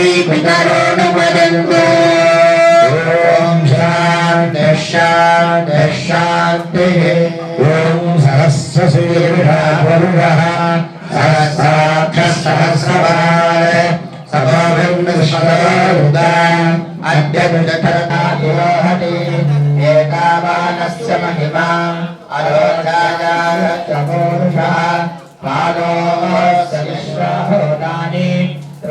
शोभागी पितरो नु वदन्तु ॐ शान्ति शान्ति शान्तिः ॐ सहस्रशीर्षः पुरुषः सहस्राक्षः सहस्रवाय सभाभिर्निष्ठदा अद्य विदधरताहति एतावानस्य महिमा अरोचाय चमोरुषः पादोस्य विश्वहोदानि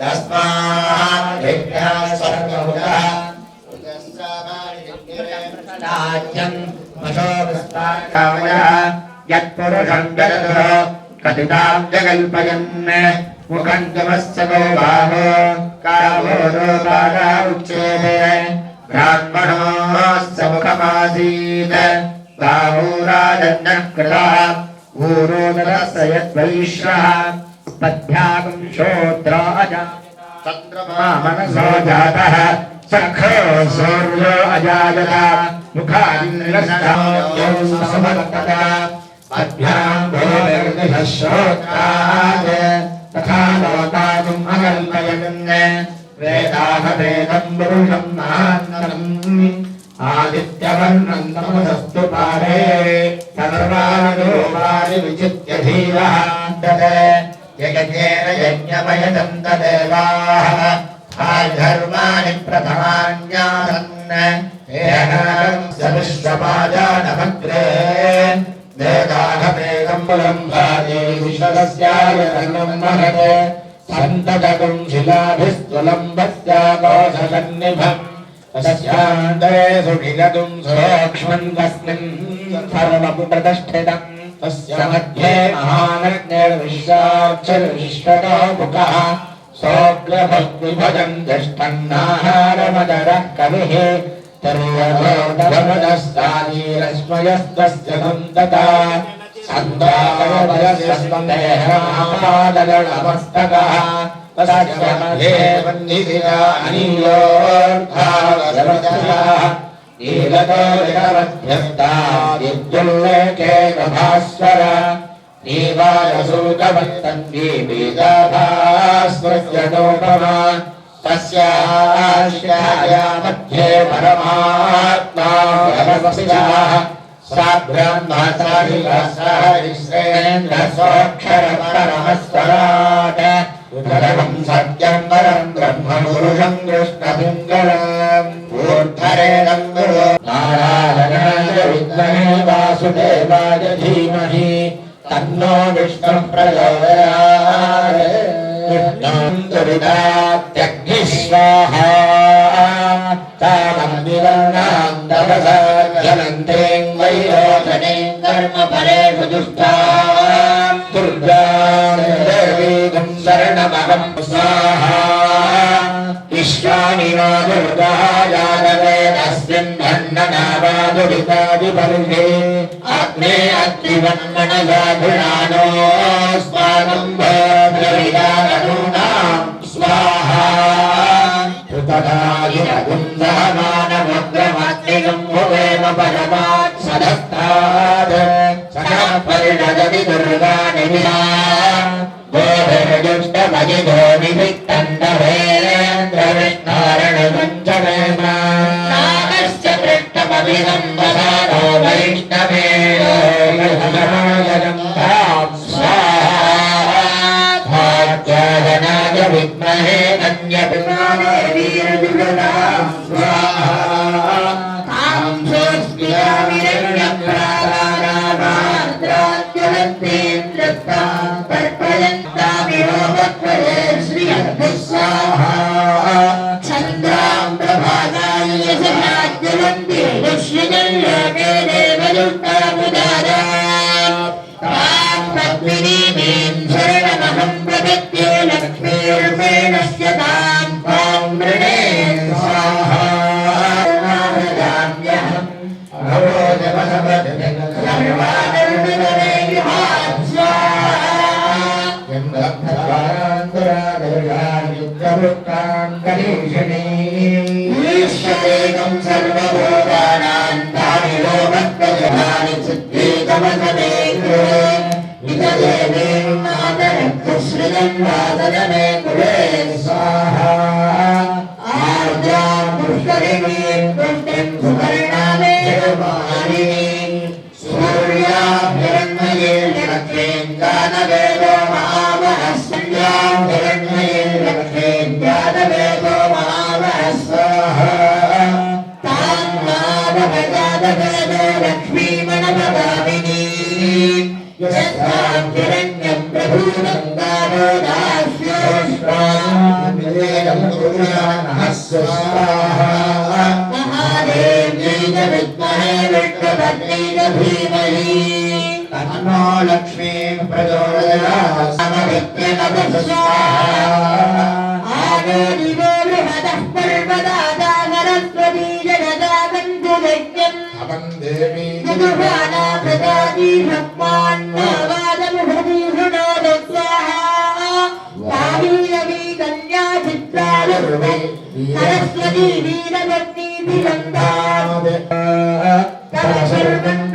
तस्मात् सर्वभुतः राज्यम् यत्पुरुषम् जगतः कथिताम् जगल्पयन् मुखम् गमस्य बाहो कामोरोपागा उच्येते ब्राह्मणोः मुखमासीत् बाहूराजन्यः कृतः ऊरोदरस्य यद्वैश्रः पद्भ्यागं श्रोत्रो अजा चन्द्रमा मनसो जातः सखो सूर्यो अजायत मुखादिन्द्रसमर्तत पद्भ्यां भोर्निः श्रोत्राय तथा लोकागुम् अकल्पयन् वेदाहवेदं पुरुषं महान्तम् आदित्यवर्णं तमसस्तु पारे सर्वाणि रूपाणि विचित्य धीरः ददे यगजेन यज्ञमयदन्त देवाः आधर्माणि प्रथमान्यासन् एहं सविश्वपाजानमग्रे वेदाघमेकम् पुलम्बादे विश्वकस्याय रङ्गम् महते सन्तकम् शिलाभिस्तुलम्बस्याकोशसन्निभम् तस्यान्ते सुखिलतुम् सुरोक्ष्मन् तस्मिन् सर्वमुप्रतिष्ठितम् तस्य मध्ये महानग्निर्विश्वाक्षरविश्वतो मुखः सोऽग्रभक्तिभजम् तिष्ठन्नाहारमदरः कविः तिर्यभोदभमदस्तानीरश्मयस्तस्य सन्तता सन्तावयस्वन्देहापादगणमस्तकः तस्य मध्ये वन्दिता अनियोर्धावसरतः नीलतो विरवध्यस्ता विद्युल्लेखे भास्वर नीवारसूतवत्तन्वीपीताभास्वज्जनोपमा तस्याश्याया मध्ये परमात्मा भगवस्याः सा ब्रह्मसारिश्रेन्द्रसोऽक्षरपरमस्वराट उदरं सत्यं परं ब्रह्म पुरुषं कृष्णपिङ्गलम् ऊर्ध्वरेणं गुरु नारायणाय विद्महे वासुदेवाय धीमहि तन्नो विष्णुः प्रचोदयात् कृष्णं दुरितात्यग्निः स्वाहा तामन्दिवर्णां तपसा ज्वलन्तीं वैरोचनीं कर्मफलेषु दुष्टां दुर्गां देवीं शरणमहं स्वाहा विश्वानि नो दुर्गा जागवे तस्मिन् దండనావాదులితాదిపరిహే అగ్నే అగ్నివన్మణలా గుణానో స్వాగంభో तन्नो लक्ष्मीं प्रचोदयाः पर्वदादागरस्वती जनदागन्धुलज्ञम् देवी प्रजाति ¡Gracias!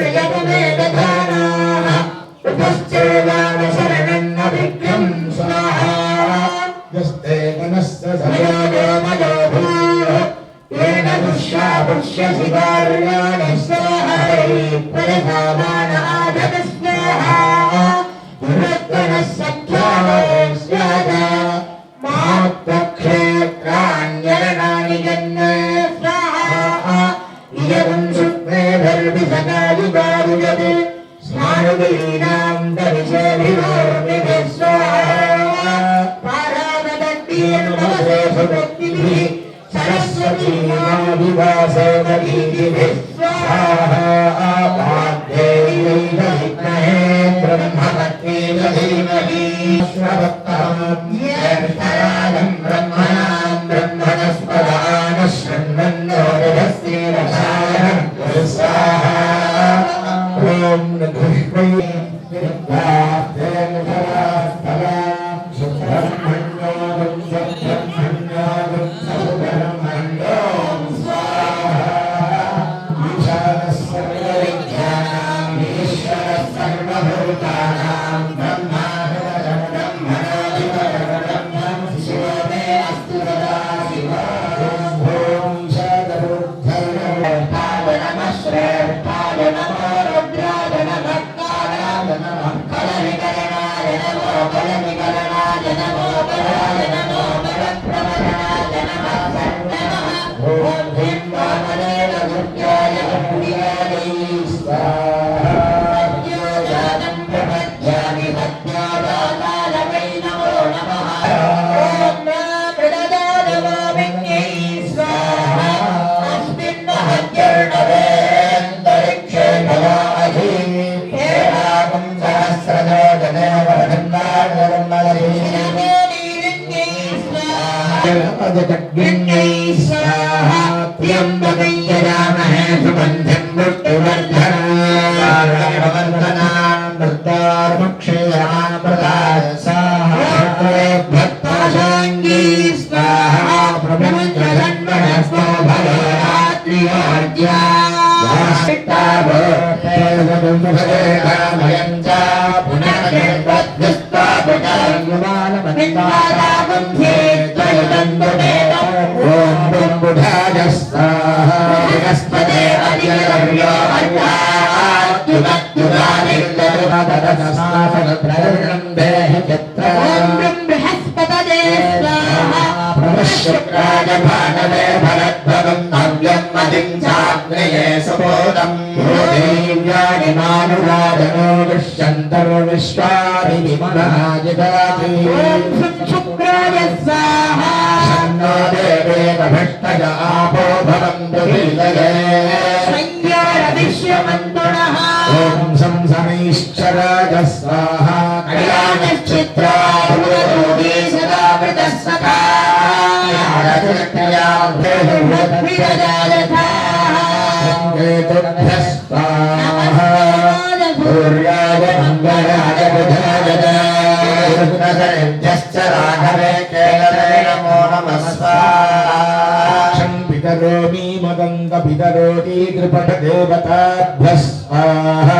त्र्यम्बकञ्जरामहे शुक्राजभानवे भरद्भवम् भव्यम् मतिम् चाग्नये सुबोधम् देव्यानिमानुराजनो विश्वन्तरो विश्वाभिमनः जगाति गजस्वाहा कल्याणश्चित्रा भूतरूपी सदा मृतस्सखा रजतया बृहृत्रिरजायथा सङ्केतुभ्यः स्वाहा सूर्याय मङ्गलाय बुधाय च राघवे केलवे नमो नमः स्वाहा पितरोमि मदङ्गपितरोति त्रिपठदेवताभ्यः स्वाहा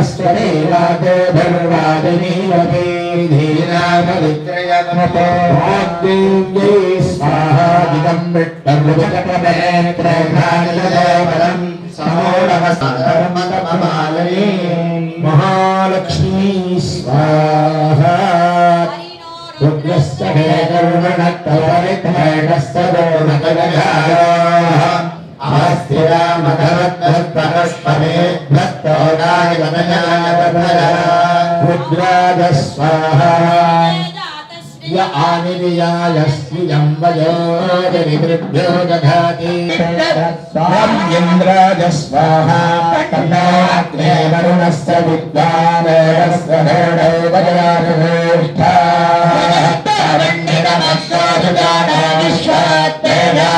ధర్మస్వదేవాతో ధర్వాదినీవతే ధీరాపరిత్రయతమోగ్దే స్వాహాదికం విట్టరుచకటమేత్రఘానిలదేవలం సమోడవసధర్మతమమాలయే మహాలక్ష్మీ స్వాహా రుద్రస్థే కరుణత్తవరితేడస్థ దోమకలఘారా य आनिर्यायस्त्रियं वयोजनिभ्यो दधाति इन्द्राज स्वाहा तन्नाग्ने वरुणस्य विद्वानेवस्य भेडौ सम्मग्नजे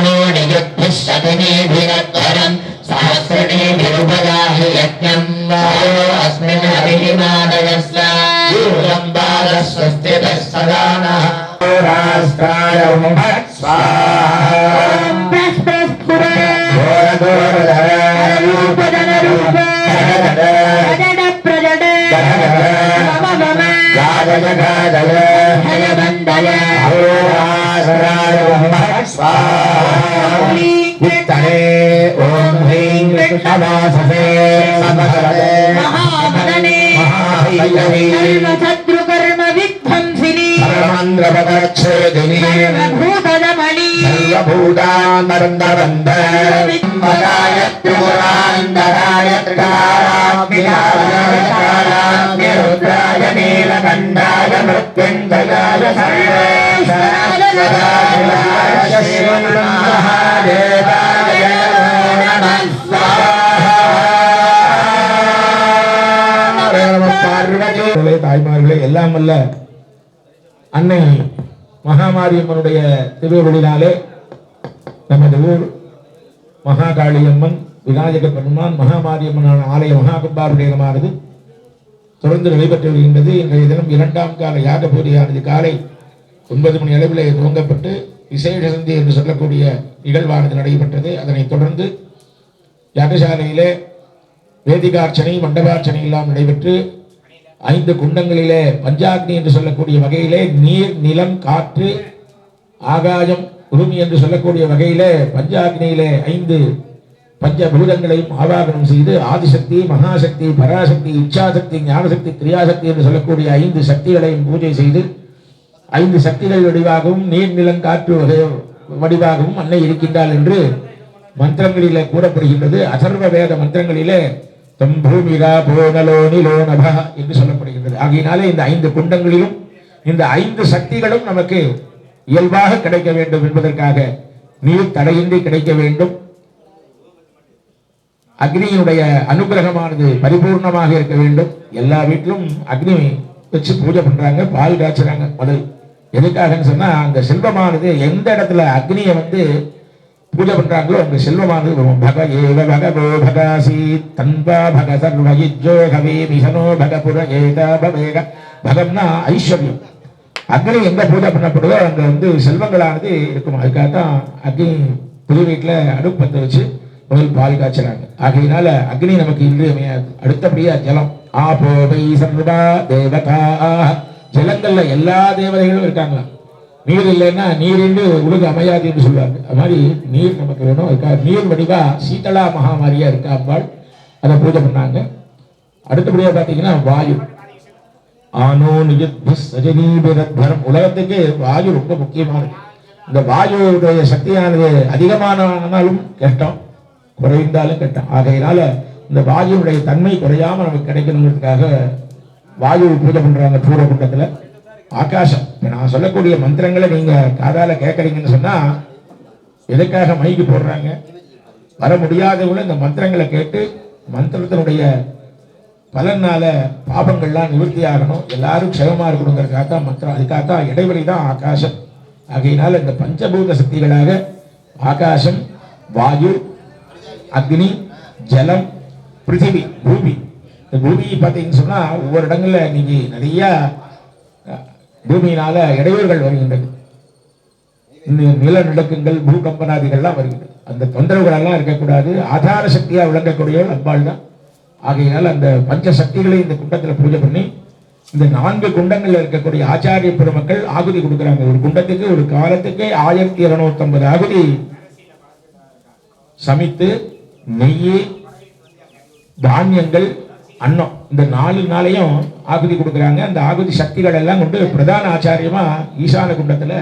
ధాన్యాని యుక్తిశతనేభిరత్వరం సహస్రణేభిరుపదాహి యజ్ఞం వాయో అస్మిన్ అభిమాదయస్వ యూరంబాద స్వస్తిత సదా నః రాష్ట్రాయ స్వాహ జగదాదయ హయమందయ హోరా सर्वनाय ब्रह्म स्वाहा वित्तरे ॐ ह्रीं कृष्णवाससे समसरे महाभगने महाभैरवे सर्वशत्रुकर्म विध्वंसिनि सर्वान्द्रपदच्छेदिनि सर्वभूतदमनि सर्वभूतानन्दवन्द विद्मदाय त्रिपुरान्दराय त्रिकाराभ्याय रुद्राय नीलकण्ठाय मृत्युञ्जयाय सर्वेश्वराय தாய்மார்களே எல்லாம் அல்ல. அன்னை மகாமாரியம்மனுடைய திருவருளினாலே நமது ஊர் மகாகாளியம்மன் விநாயக பெருமான் மகாமாரியம்மனான ஆலய மகாகும்பாபிஷேகமானது தொடர்ந்து நடைபெற்று வருகின்றது. இன்றைய தினம் இரண்டாம் கால யாக பூஜையானது காலை ஒன்பது மணி அளவிலே துவங்கப்பட்டு விசேஷ சந்தி என்று சொல்லக்கூடிய நிகழ்வானது நடைபெற்றது. அதனைத் தொடர்ந்து யாகசாலையிலே வேதிகார்ச்சனை மண்டபார்ச்சனை எல்லாம் நடைபெற்று ஐந்து குண்டங்களிலே பஞ்சாக்னி என்று சொல்லக்கூடிய வகையிலே நீர் நிலம் காற்று ஆகாயம் பூமி என்று சொல்லக்கூடிய வகையிலே பஞ்சாக்னியிலே ஐந்து பஞ்சபூதங்களையும் ஆவாகனம் செய்து ஆதிசக்தி மகாசக்தி பராசக்தி இச்சாசக்தி ஞானசக்தி கிரியாசக்தி என்று சொல்லக்கூடிய ஐந்து சக்திகளையும் பூஜை செய்து ஐந்து சக்திகள் வடிவாகவும் நீர் நிலம் காற்று வடிவாகவும் அன்னை இருக்கின்றாள் என்று மந்திரங்களிலே கூறப்படுகின்றது. அதர்வ வேத மந்திரங்களிலே தம் பூமிகா போனலோ நிலோ என்று சொல்லப்படுகின்றது. ஆகையினாலே இந்த ஐந்து குண்டங்களிலும் இந்த ஐந்து சக்திகளும் நமக்கு இயல்பாக கிடைக்க வேண்டும் என்பதற்காக நீர் தடையின்றி கிடைக்க வேண்டும். அக்னியினுடைய அனுகிரகமானது பரிபூர்ணமாக இருக்க வேண்டும். எல்லா வீட்டிலும் அக்னி வச்சு பூஜை பண்றாங்க பால் காய்ச்சுறாங்க முதல். எதுக்காகன்னு சொன்னா அந்த செல்வமானது எந்த இடத்துல அக்னியை வந்து பூஜை பண்றாங்களோ அந்த செல்வமானது பக ஏவ பகவோ பகாசி தன்பா பக சர்வ கவி மிகனோ ஏதா பவேக பகம்னா ஐஸ்வர்யம். அக்னி எங்க பூஜை பண்ணப்படுதோ அங்க வந்து செல்வங்களானது இருக்கும். அதுக்காக தான் அக்னி புது வீட்டுல அடுப்பு பத்த வச்சு முதல் பால் காய்ச்சறாங்க. ஆகையினால அக்னி நமக்கு இன்றியமையாது. அடுத்தபடியா ஜலம். ஆபோ வை சர்வா தேவதா. ஜலங்கள்ல எல்லா தேவதைகளும் இருக்காங்களாம் நீர் இல்லைன்னா நீர் என்று உலக அமையாது என்று சொல்லுவாங்க. அது மாதிரி நீர் நமக்கு வேணும். இருக்கா? நீர் வடிவா சீதளா மகாமாரியா இருக்கா அம்பாள்? அதை பூஜை பண்ணாங்க. அடுத்தபடியா பார்த்தீங்கன்னா வாயு. ஆனோ நிஜத்பி உலகத்துக்கு வாயு ரொம்ப முக்கியமானது இந்த வாயுடைய சக்தியானது அதிகமானாலும் கஷ்டம் குறைந்தாலும் கஷ்டம் ஆகையினால இந்த வாயுடைய தன்மை குறையாம நமக்கு கிடைக்கணுங்கிறதுக்காக வாயு பூஜை பண்றாங்க பூர்வகுண்டத்துல. ஆகாசம். இப்போ நான் சொல்லக்கூடிய மந்திரங்களை நீங்கள் காதால் கேட்குறீங்கன்னு சொன்னால் எதுக்காக மைக்கு போடுறாங்க? வர முடியாதவங்களும் இந்த மந்திரங்களை கேட்டு மந்திரத்தினுடைய பலனால பாபங்கள்லாம் நிவர்த்தி ஆகணும். எல்லாரும் க்ஷேமமா இருக்கணுங்கிறதுக்காக தான் மந்திரம். அதுக்காக தான் இடைவெளி தான் ஆகாசம். ஆகையினால் இந்த பஞ்சபூத சக்திகளாக ஆகாசம் வாயு அக்னி ஜலம் பிருத்திவி பூமி இந்த பூமி பார்த்தீங்கன்னு சொன்னால் ஒவ்வொரு இடங்கள்ல இன்னைக்கு நிறைய பூமியினால இடையூறுகள் வருகின்றது. இந்த நிலநடுக்கங்கள் பூகம்பனாதிகள்லாம் வருகிறது அந்த தொந்தரவுகளெல்லாம் இருக்கக்கூடாது. ஆதார சக்தியாக விளங்கக்கூடியவள் அம்பாள் தான். ஆகையினால் அந்த பஞ்ச சக்திகளை இந்த குண்டத்தில் பூஜை பண்ணி இந்த நான்கு குண்டங்களில் இருக்கக்கூடிய ஆச்சாரிய பெருமக்கள் ஆகுதி கொடுக்குறாங்க. ஒரு குண்டத்துக்கு ஒரு காலத்துக்கு ஆயிரத்தி இருநூத்தி ஐம்பது ஆகுதி சமைத்து நெய் தானியங்கள் அன்னம். இந்த நாலு நாளையும் ஆகுதி கொடுக்குறாங்க. அந்த ஆகுதி சக்திகள் எல்லாம் கொண்டு பிரதான ஆச்சாரியமா ஈசான குண்டத்துல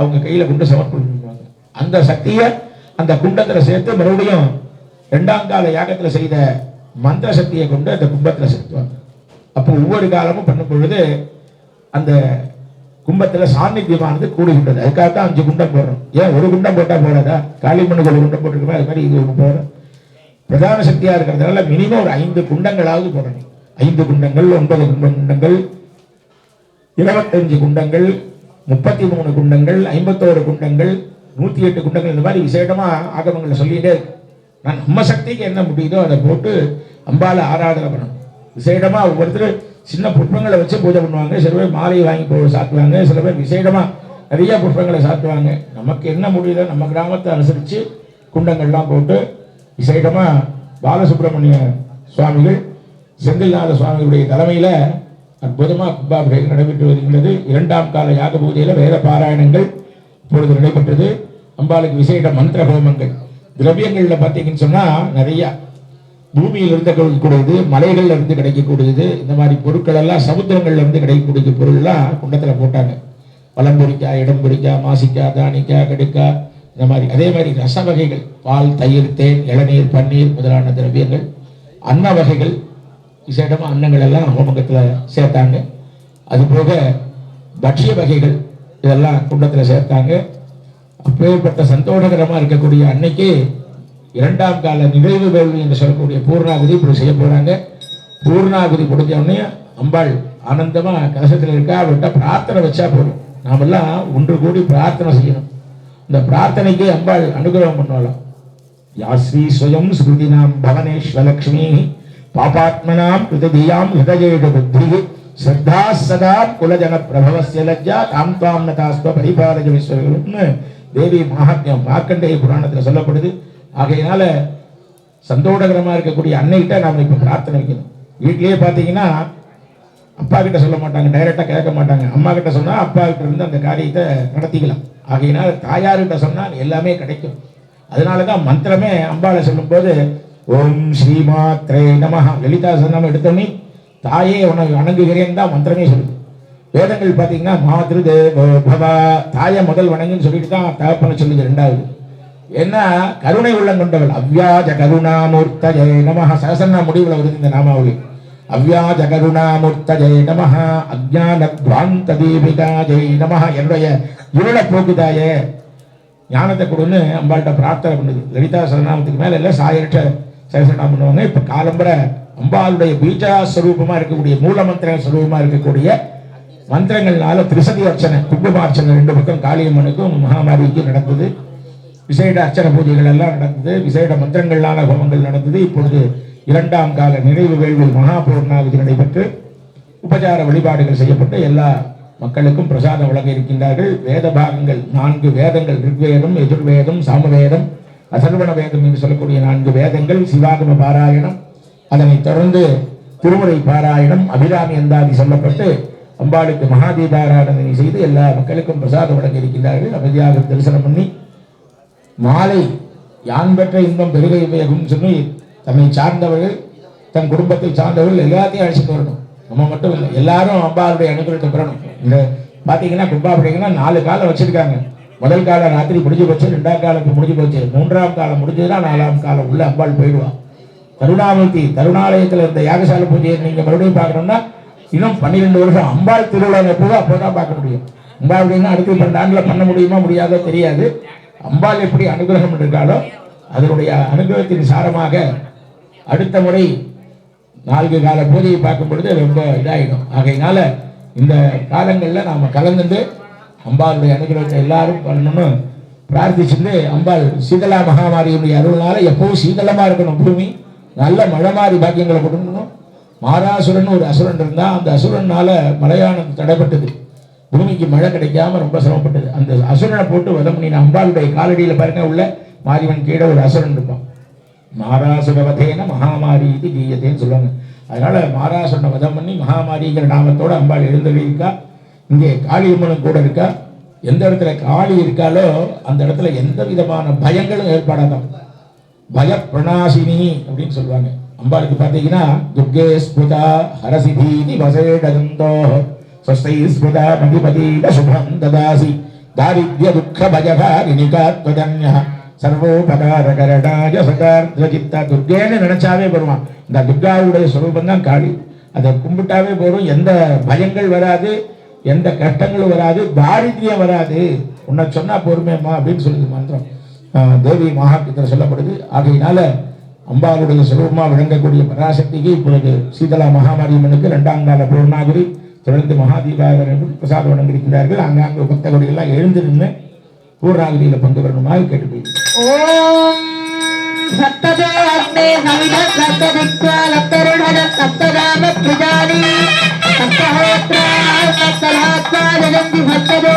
அவங்க கையில கொண்டு சமர்ப்பிடுவாங்க அந்த சக்தியை அந்த குண்டத்துல சேர்த்து மறுபடியும் ரெண்டாம் கால யாகத்துல செய்த மந்திர சக்தியை கொண்டு அந்த கும்பத்துல செலுத்துவாங்க. அப்போ ஒவ்வொரு காலமும் பண்ணும் பொழுது அந்த கும்பத்துல சாநித்தியமானது கூடுகின்றது. அதுக்காக தான் அஞ்சு குண்டம் போடுறோம். ஏன் ஒரு குண்டம் போட்டா போடாதா? காளிமண்ணுக்கு ஒரு குண்டம் போட்டிருக்கோம்? அது மாதிரி இது ஒன்று போடுறோம். பிரதான சக்தியா இருக்கிறதுனால மினிமம் ஒரு ஐந்து குண்டங்களாவது போடணும். ஐந்து குண்டங்கள் ஒன்பது குண்டங்கள் இருபத்தஞ்சு குண்டங்கள் முப்பத்தி மூணு குண்டங்கள் ஐம்பத்தோரு குண்டங்கள் நூத்தி எட்டு குண்டங்கள் இந்த மாதிரி விசேடமாக ஆகமங்களை சொல்லிட்டே நான் நம்ம சக்திக்கு என்ன முடியுதோ அதை போட்டு அம்பால ஆராதனை பண்ணணும். விசேஷமா ஒவ்வொருத்தர் சின்ன புஷ்பங்களை வச்சு பூஜை பண்ணுவாங்க. சில பேர் மாலை வாங்கி போ சாத்துவாங்க. சில பேர் விசேடமாக நிறைய புஷ்பங்களை சாத்துவாங்க. நமக்கு என்ன முடியுதோ நம்ம கிராமத்தை அனுசரிச்சு குண்டங்கள்லாம் போட்டு விசேஷமா பாலசுப்ரமணிய சுவாமிகள் செந்தில்நாத சுவாமிகளுடைய தலைமையில அற்புதமா கும்பாபிஷேகம் நடைபெற்று வருகின்றது. இரண்டாம் கால யாக பூஜையில வேத பாராயணங்கள் இப்பொழுது நடைபெற்றது. அம்பாளுக்கு விசேட மந்திர ஹோமங்கள். திரவியங்கள்ல பார்த்தீங்கன்னு சொன்னா நிறைய. பூமியில் இருந்து கிடைக்கக்கூடியது மலைகள்ல இருந்து கிடைக்கக்கூடியது இந்த மாதிரி பொருட்கள் எல்லாம் சமுத்திரங்கள்ல இருந்து கிடைக்கக்கூடிய பொருள்லாம் குண்டத்துல போட்டாங்க. பழம்பொரிக்காய் இடம்பொரிக்காய் மாசிக்காய் தானிக்காய் கடுக்காய் இந்த மாதிரி அதே மாதிரி ரச வகைகள் பால் தயிர் தேன் இளநீர் பன்னீர் முதலான திரவியங்கள் அன்ன வகைகள் விசேடமாக அன்னங்கள் எல்லாம் ஹோமகத்துல சேர்த்தாங்க. அதுபோக பட்சிய வகைகள் இதெல்லாம் குண்டத்தில் சேர்த்தாங்க. அப்பேற்பட்ட சந்தோஷகரமாக இருக்கக்கூடிய அன்னைக்கு இரண்டாம் கால நிறைவு வேள்வி என்று சொல்லக்கூடிய பூர்ணாகுதி இப்படி செய்ய போகிறாங்க பூர்ணாகுதி முடிஞ்ச உடனே அம்பாள் ஆனந்தமாக கலசத்தில் இருக்கா அவர்கிட்ட பிரார்த்தனை வச்சா போதும். நாமெல்லாம் ஒன்று கூடி பிரார்த்தனை செய்யணும். இந்த பிரார்த்தனைக்கு அம்பாள் அனுகிரகம் பண்ணுவாளாம் யாஸ்ரீ ஸ்வயம் ஸ்ருதினாம் பவனேஸ்வலக்ஷ்மி பாபாத்மனாம் கிருததியாம் ஹிருதயேட புத்தி ஸ்ரத்தா சதா குலஜன பிரபவசிய லஜ்ஜா தாம் தாம் நதாஸ்வ பரிபாரஜ விஸ்வர்கள்னு தேவி மகாத்மியம் மார்க்கண்டேய புராணத்தில் சொல்லப்படுது. ஆகையினால சந்தோடகரமாக இருக்கக்கூடிய அன்னைகிட்ட நாம இப்போ பிரார்த்தனை வைக்கணும் வீட்லேயே பார்த்தீங்கன்னா அப்பா கிட்ட சொல்ல மாட்டாங்க டைரெக்டாக கேட்க மாட்டாங்க. அம்மா கிட்ட சொன்னால் அப்பா கிட்ட இருந்து அந்த காரியத்தை நடத்திக்கலாம் ஆகையினால் தாயார்கிட்ட சொன்னால் எல்லாமே கிடைக்கும். அதனால தான் மந்திரமே அம்பாளை சொல்லும்போது ஓம் ஸ்ரீமாத்ரே நமஹா. லலிதா சனம் எடுத்தோமே தாயே உனக்கு வணங்குகிறேன் தான் மந்திரமே சொல்லுது. வேதங்கள் பார்த்தீங்கன்னா மாத்ரு தேவோ பவா. தாயை முதல் வணங்குன்னு சொல்லிட்டு தான் தகப்பனை சொல்லுது ரெண்டாவது. ஏன்னா கருணை உள்ளம் கொண்டவள். அவ்யாஜ கருணாமூர்த்தஜே நமஹ. சகசன்னா முடிவில் வருது இந்த நாமாவளி. அவ்யாஜ நம நமஹ அஜான துவாந்த தீபிகா ஜெய் என்னுடைய இருளை போக்குதாயே. ஞானத்தை கொடுன்னு அம்பாள்கிட்ட பிரார்த்தனை பண்ணுது. லலிதா சரணாமத்துக்கு மேலே இல்லை சாயிரட்ட சகசநாமம் பண்ணுவாங்க. இப்போ காலம்பர அம்பாளுடைய பீஜா ஸ்வரூபமாக இருக்கக்கூடிய மூல மந்திர ஸ்வரூபமாக இருக்கக்கூடிய மந்திரங்கள்னால திருசதி அர்ச்சனை குங்குமார்ச்சனை ரெண்டு பக்கம் காளியம்மனுக்கும் மகாமாரிக்கும் நடந்தது. விசேட அர்ச்சனை பூஜைகள் எல்லாம் நடந்தது. விசேட மந்திரங்களான ஹோமங்கள் நடந்தது. இப்பொழுது இரண்டாம் கால நிறைவு வேள்வி மகாபூர்ணாவுக்கு நடைபெற்று உபச்சார வழிபாடுகள் செய்யப்பட்டு எல்லா மக்களுக்கும் பிரசாதம் வழங்க இருக்கின்றார்கள். வேத பாகங்கள் நான்கு வேதங்கள் ரிக்வேதம் எதிர்வேதம் சாமவேதம் அசர்வண வேதம் என்று சொல்லக்கூடிய நான்கு வேதங்கள் சிவாகம பாராயணம் அதனைத் தொடர்ந்து திருமுறை பாராயணம் அபிராமி அந்தாதி சொல்லப்பட்டு அம்பாளுக்கு மகாதீபாராதனை செய்து எல்லா மக்களுக்கும் பிரசாதம் வழங்க இருக்கின்றார்கள். அமைதியாக தரிசனம் பண்ணி மாலை யான் பெற்ற இன்பம் பெருகை உபயோகம் சொல்லி தம்மை சார்ந்தவர்கள் தன் குடும்பத்தை சார்ந்தவர்கள் எல்லாத்தையும் அழைச்சிட்டு வரணும். நம்ம மட்டும் இல்லை எல்லாரும் அம்பாளுடைய அனுகிரகத்தை பெறணும். இந்த பார்த்தீங்கன்னா கும்பா அப்படிங்கன்னா நாலு காலம் வச்சிருக்காங்க. முதல் காலம் ராத்திரி முடிஞ்சு போச்சு ரெண்டாம் காலத்துக்கு முடிஞ்சு போச்சு. மூன்றாம் காலம் முடிஞ்சதுன்னா நாலாம் காலம் உள்ள அம்பாள் போயிடுவான் கருணாமூர்த்தி கருணாலயத்தில் இருந்த யாகசாலை பூஜையை நீங்கள் மறுபடியும் பார்க்கணும்னா இன்னும் பன்னிரெண்டு வருஷம் அம்பாள் திருவிழா எப்போதோ அப்போ தான் பார்க்க முடியும். அம்பாள் அப்படின்னா அடுத்து பன்னெண்டு பண்ண முடியுமா முடியாதோ தெரியாது. அம்பாள் எப்படி அனுகிரகம் இருக்காலோ அதனுடைய அனுகிரகத்தின் சாரமாக அடுத்த முறை நான்கு கால பூஜையை பார்க்கும் பொழுது ரொம்ப இதாகிடும் ஆகையினால இந்த காலங்களில் நாம் கலந்துட்டு அம்பாளுடைய அனுகிரகத்தை எல்லாரும் பண்ணணும்னு பிரார்த்திச்சுட்டு அம்பாள் சீதலா மகாமாரியுடைய அருள்னால எப்பவும் சீதளமாக இருக்கணும் பூமி. நல்ல மழை மாறி பாக்கியங்களை கொடுக்கணும். மாராசுரன் ஒரு அசுரன் இருந்தால் அந்த அசுரனால மலையானம் தடைப்பட்டது. பூமிக்கு மழை கிடைக்காம ரொம்ப சிரமப்பட்டது. அந்த அசுரனை போட்டு வதம் பண்ணின அம்பாளுடைய காலடியில் பாருங்க உள்ள மாரியவன் கீழே ஒரு அசுரன் இருப்பான். மாராசுரவதேன மகாமாரி இது கீயத்தேன்னு சொல்லுவாங்க. அதனால மாராசுரனை வதம் பண்ணி மகாமாரிங்கிற நாமத்தோட அம்பாள் எழுந்தருளி இருக்கா இங்கே காளியம்மனும் கூட இருக்கா. எந்த இடத்துல காளி இருக்காலோ அந்த இடத்துல எந்த விதமான பயங்களும் ஏற்பாடாக பய பிரணாசினி அப்படின்னு சொல்லுவாங்க. அம்பாளுக்கு பார்த்தீங்கன்னா துர்கே ஸ்புதா ஹரசி பீதி வசேடந்தோ ஸ்வஸ்தை ஸ்புதா மதிபதீட சுபம் ததாசி. தாரித்ய துக்க பயகாரிணிகாத்வதன்யா சர்வோபகாரகரணாய சகார்த்வஜித்தா துர்கேன்னு நினைச்சாவே வருவான் இந்த துர்காவுடைய சுரூபம் தான் காளி. அதை கும்பிட்டாவே போதும். எந்த பயங்கள் வராது எந்த கஷ்டங்களும் வராது தாரித்யம் வராது. உன்னை சொன்னா பொறுமையம்மா அப்படின்னு சொல்லுது மந்திரம். தேவி மகாத்மத்தில் சொல்லப்படுது. ஆகையினால அம்பாளுடைய சுரூபமா விளங்கக்கூடிய பராசக்திக்கு இப்பொழுது சீதலா மகாமாரியம்மனுக்கு இரண்டாம் கால பூர்ணாகுரி தொடர்ந்து மகாதீபாவரர்கள் பிரசாதம் வழங்கியிருக்கிறார்கள். அங்காங்கு பக்தர்கள் எல்லாம் எழுந்து நின்று பூர்ணாகுதியில பங்கு பெறணுமாறு கேட்டுக்கொள்கிறேன். ॐ सप्ततो अग्ने हविधः सप्तदिक्पालप्तरुणः सप्तरामप्रजानि सप्तहोत्राः सप्तलात्वा जगन्ति सप्तदो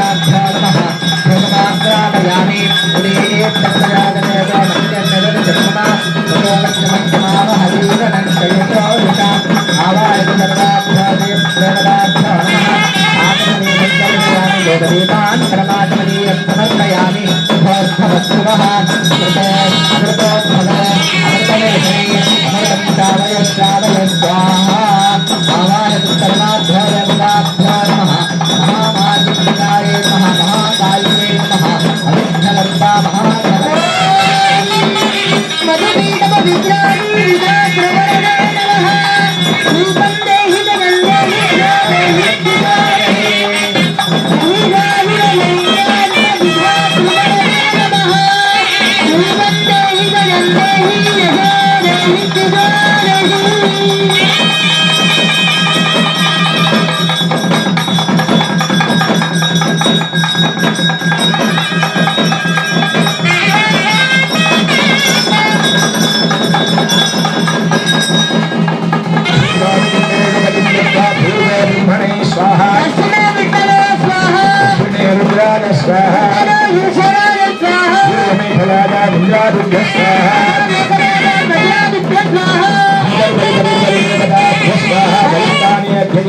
సమర్పయామి ఆవారిత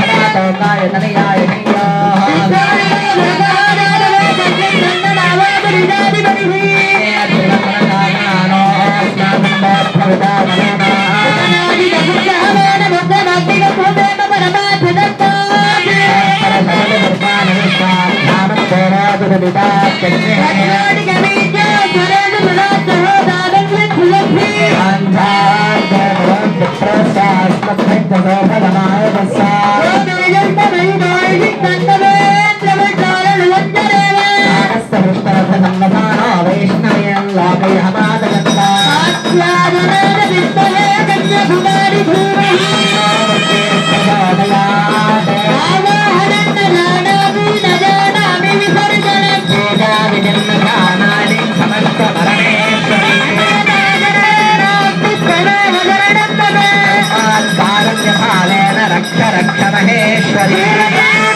காமசிவனாண்டவனாஜலந்தீம் que te Karak Karak